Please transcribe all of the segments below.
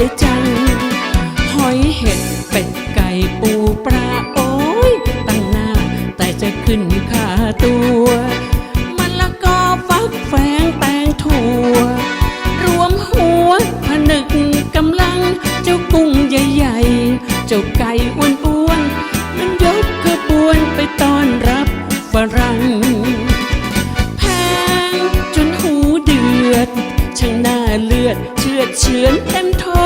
ียใจ หอยเห็ดเป็ดไก่ปูปลาโอ้ยตั้งหน้า แต่จะขึ้นค่าตัวมันละกอฟักแฝงแตงถั่ว รวมหัวผนึกกำลัง เจ้ากุ้งใหญ่ๆ เจ้าไก่อ้วนอ้วนมันยกระบวนไปต้อนรับฝรั่งแพงจนหูเดือดช่างหน้าเลือดเชือดเชือนเต็มท้อง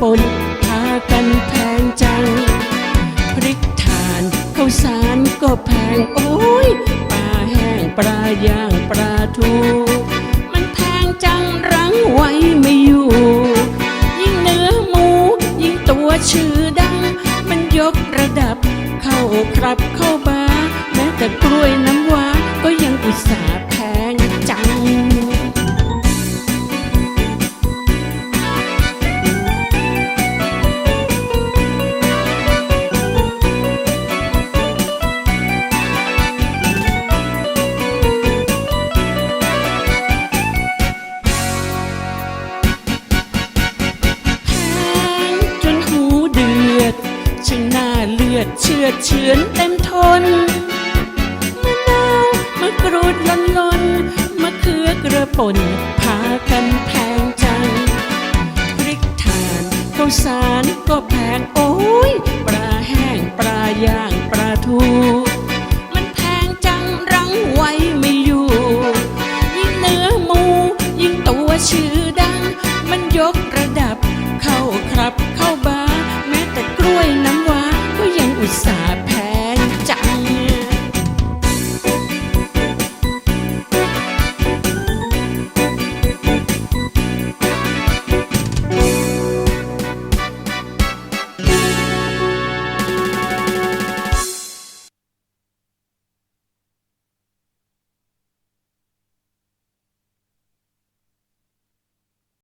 ปนพากันแพงจัง พริกทานข้าวสารก็แพง โอ้ยปลาแห้งปลาย่างปลาทูมันแพงจังรั้งไว้ไม่อยู่ ยิ่งเนื้อหมู ยิ่งตัวชื่อดัง มันยกระดับ เข้าครับเข้าบา แม้แต่กล้วยน้ำว้าก็ยังอุตส่าห์ เลือดเชือดเฉือนเต็มทนมะนาวมะกรูดลนลนมะเขือกระป่นพากันแพงจังพริกทานข้าวสารก็แพงโอ้ยปลาแห้งปลาย่างปลาทู